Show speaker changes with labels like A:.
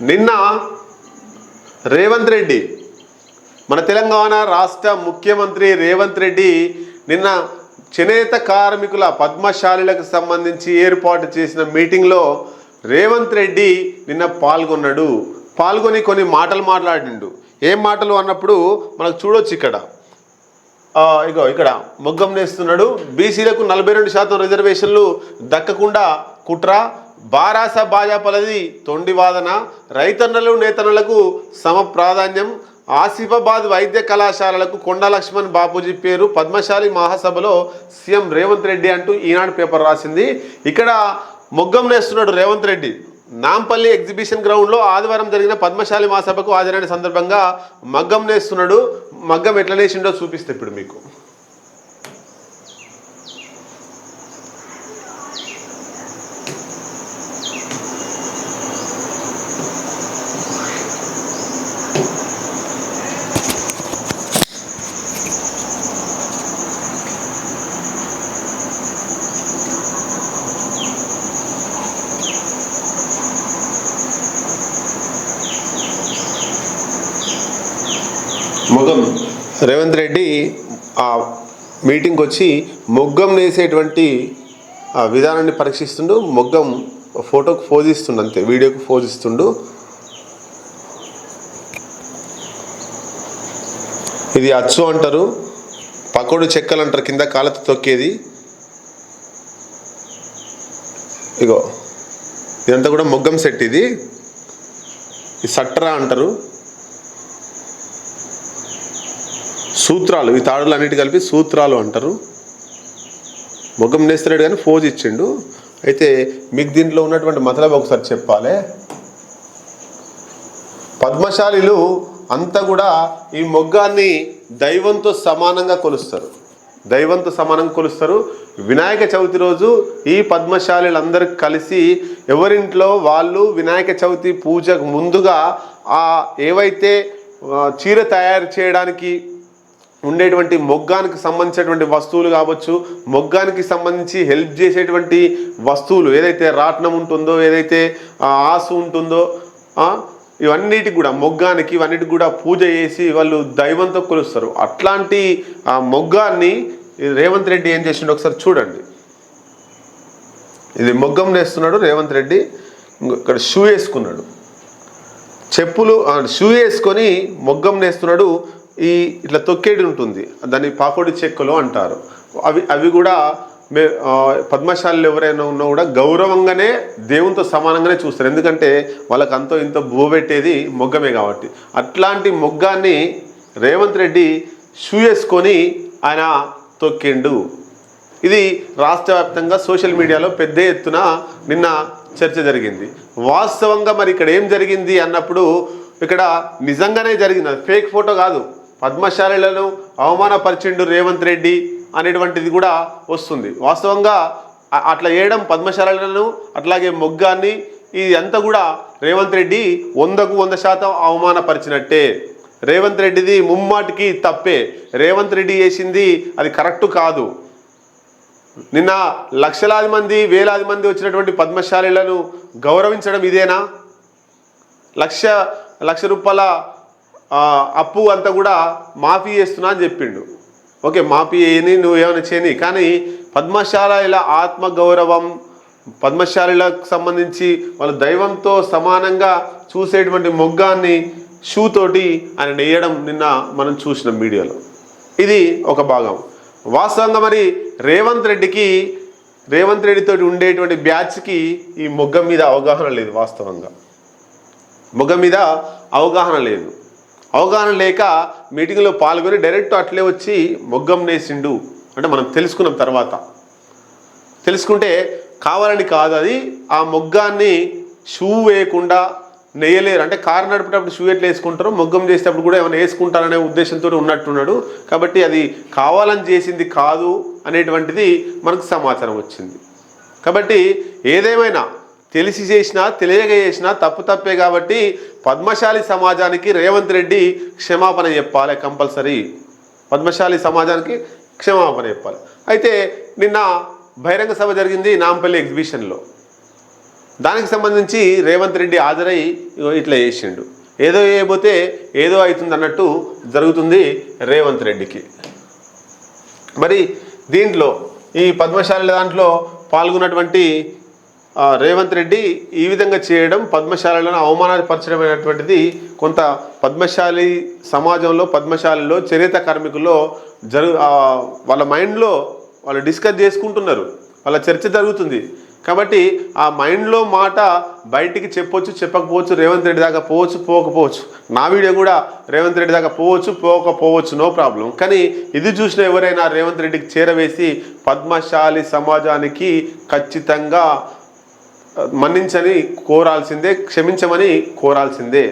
A: నిన్న రేవంత్ రెడ్డి మన తెలంగాణ రాష్ట్ర ముఖ్యమంత్రి రేవంత్ రెడ్డి నిన్న చేనేత కార్మికుల పద్మశాలిలకు సంబంధించి ఏర్పాటు చేసిన మీటింగ్లో రేవంత్ రెడ్డి నిన్న పాల్గొన్నాడు. పాల్గొని కొన్ని మాటలు మాట్లాడిండు. ఏం మాటలు అన్నప్పుడు మనకు చూడొచ్చు ఇక్కడ. ఇగో ఇక్కడ మొగ్గం నేస్తున్నాడు. బీసీలకు నలభై రెండు శాతం రిజర్వేషన్లు దక్కకుండా కుట్ర బారాస భాజపాలది తొండివాదన రైతన్నలు నేతన్నలకు సమ ప్రాధాన్యం ఆసిఫాబాద్ వైద్య కళాశాలలకు కొండ లక్ష్మణ్ బాపూజీ పేరు. పద్మశాలి మహాసభలో సీఎం రేవంత్ రెడ్డి అంటూ ఈనాడు పేపర్ రాసింది. ఇక్కడ మొగ్గం నేస్తున్నాడు రేవంత్ రెడ్డి. నాంపల్లి ఎగ్జిబిషన్ గ్రౌండ్లో ఆదివారం జరిగిన పద్మశాలి మహాసభకు హాజరైన సందర్భంగా మగ్గం నేస్తున్నాడు. మగ్గం ఎట్లా నేసిండో చూపిస్తే ఇప్పుడు మీకు. మొగ్గం రేవంత్ రెడ్డి ఆ మీటింగ్కి వచ్చి మొగ్గం నేసేటువంటి ఆ విధానాన్ని పరీక్షిస్తుండు మొగ్గం ఫోటోకు ఫోజ్ ఇస్తుండు అంతే వీడియోకి ఫోజ్ ఇస్తుండు. ఇది అచ్చు అంటారు పకోడు చెక్కలు అంటారు కింద కాళ్ళతో తొక్కేది. ఇగో ఇదంతా కూడా మొగ్గం సెట్ ఇది సట్రా అంటారు. సూత్రాలు ఈ తాడులు అన్నిటి కలిపి సూత్రాలు అంటారు. మొగ్గం నేస్తున్నాడు కానీ ఫోజ్ ఇచ్చిండు. అయితే మీకు దీంట్లో ఉన్నటువంటి మతలబ్ ఒకసారి చెప్పాలి. పద్మశాలిలు అంతా కూడా ఈ మొగ్గాన్ని దైవంతో సమానంగా కొలుస్తారు. దైవంతో సమానంగా కొలుస్తారు. వినాయక చవితి రోజు ఈ పద్మశాలిలందరూ కలిసి ఎవరింట్లో వాళ్ళు వినాయక చవితి పూజకు ముందుగా ఆ ఏవైతే చీర తయారు చేయడానికి ఉండేటువంటి మొగ్గానికి సంబంధించినటువంటి వస్తువులు కావచ్చు మొగ్గానికి సంబంధించి హెల్ప్ చేసేటువంటి వస్తువులు ఏదైతే రాట్నం ఉంటుందో ఏదైతే ఆసు ఉంటుందో ఇవన్నిటికి కూడా మొగ్గానికి ఇవన్నిటికి కూడా పూజ చేసి వాళ్ళు దైవంతో కొలుస్తారు. అట్లాంటి ఆ మొగ్గాన్ని రేవంత్ రెడ్డి ఏం చేసిండో ఒకసారి చూడండి. ఇది మొగ్గం నేస్తున్నాడు రేవంత్ రెడ్డి ఇక్కడ షూ వేసుకున్నాడు. చెప్పులు షూ వేసుకొని మొగ్గం నేస్తున్నాడు ఈ ఇట్లా తొక్కేడి ఉంటుంది. దాన్ని పాకోడి చెక్కలు అంటారు. అవి అవి కూడా మే పద్మశాలలు ఎవరైనా ఉన్నా కూడా గౌరవంగానే దేవునితో సమానంగానే చూస్తారు. ఎందుకంటే వాళ్ళకి అంతో ఇంతో బువ్వ పెట్టేది మొగ్గమే కాబట్టి. అట్లాంటి మొగ్గాన్ని రేవంత్ రెడ్డి షూ వేసుకొని ఆయన తొక్కిండు. ఇది రాష్ట్ర వ్యాప్తంగా సోషల్ మీడియాలో పెద్ద ఎత్తున నిన్న చర్చ జరిగింది. వాస్తవంగా మరి ఇక్కడ ఏం జరిగింది అన్నప్పుడు ఇక్కడ నిజంగానే జరిగింది. ఫేక్ ఫోటో కాదు. పద్మశాలిలను అవమానపరిచిండు రేవంత్ రెడ్డి అనేటువంటిది కూడా వస్తుంది. వాస్తవంగా అట్లా చేయడం పద్మశాలలను అట్లాగే మొగ్గాన్ని ఇది అంతా కూడా రేవంత్ రెడ్డి వందకు వంద శాతం అవమానపరిచినట్టే. రేవంత్ రెడ్డిది ముమ్మాటికి తప్పే. రేవంత్ రెడ్డి చేసింది అది కరెక్ట్ కాదు. నిన్న లక్షలాది మంది వేలాది మంది వచ్చినటువంటి పద్మశాలిలను గౌరవించడం ఇదేనా? లక్ష లక్ష రూపాయల అప్పు అంతా కూడా మాఫీ చేస్తున్నా అని చెప్పిండు. ఓకే మాఫీ చేయని నువ్వు ఏమైనా చేయని. కానీ పద్మశాల ఇలా ఆత్మగౌరవం పద్మశాలిలకు సంబంధించి వాళ్ళ దైవంతో సమానంగా చూసేటువంటి మొగ్గాన్ని షూ తోటి ఆయన నేయడం నిన్న మనం చూసిన మీడియాలో. ఇది ఒక భాగం. వాస్తవంగా మరి రేవంత్ రెడ్డికి రేవంత్ రెడ్డితో ఉండేటువంటి బ్యాచ్కి ఈ మొగ్గం మీద అవగాహన లేదు వాస్తవంగా. మొగ్గం మీద అవగాహన లేదు. అవగాహన లేక మీటింగ్లో పాల్గొని డైరెక్ట్ అట్లే వచ్చి మొగ్గం నేసిండు. అంటే మనం తెలుసుకున్నాం తర్వాత. తెలుసుకుంటే కావాలని కాదు అది. ఆ మొగ్గాన్ని షూ వేయకుండా నెయ్యలేరు అంటే కారు నడిపేటప్పుడు షూ ఎట్లా వేసుకుంటారో మొగ్గం చేసేటప్పుడు కూడా ఏమైనా వేసుకుంటారనే ఉద్దేశంతో ఉన్నట్టున్నాడు. కాబట్టి అది కావాలని చేసింది కాదు అనేటువంటిది మనకు సమాచారం వచ్చింది. కాబట్టి ఏదేమైనా తెలిసి చేసినా తెలియక చేసినా తప్పు తప్పే కాబట్టి పద్మశాలి సమాజానికి రేవంత్ రెడ్డి క్షమాపణ చెప్పాలి కంపల్సరీ. పద్మశాలి సమాజానికి క్షమాపణ చెప్పాలి. అయితే నిన్న బహిరంగ సభ జరిగింది నాంపల్లి ఎగ్జిబిషన్లో. దానికి సంబంధించి రేవంత్ రెడ్డి హాజరై ఇట్లా చేసిండు. ఏదో చేయబోతే ఏదో అవుతుంది అన్నట్టు జరుగుతుంది రేవంత్ రెడ్డికి. మరి దీంట్లో ఈ పద్మశాలి దాంట్లో పాల్గొన్నటువంటి రేవంత్ రెడ్డి ఈ విధంగా చేయడం పద్మశాలను అవమానపరచడమైనటువంటిది కొంత పద్మశాలి సమాజంలో పద్మశాలలో చేనేత కార్మికుల్లో జరు వాళ్ళ మైండ్లో వాళ్ళు డిస్కస్ చేసుకుంటున్నారు. వాళ్ళ చర్చ జరుగుతుంది. కాబట్టి ఆ మైండ్లో మాట బయటికి చెప్పొచ్చు చెప్పకపోవచ్చు రేవంత్ రెడ్డి దాకా పోవచ్చు పోకపోవచ్చు. నా వీడియో కూడా రేవంత్ రెడ్డి దాకా పోవచ్చు పోకపోవచ్చు నో ప్రాబ్లం. కానీ ఇది చూసిన ఎవరైనా రేవంత్ రెడ్డికి చేరవేసి పద్మశాలి సమాజానికి ఖచ్చితంగా మన్నించని కోరాల్సిందే క్షమించమని కోరాల్సిందే.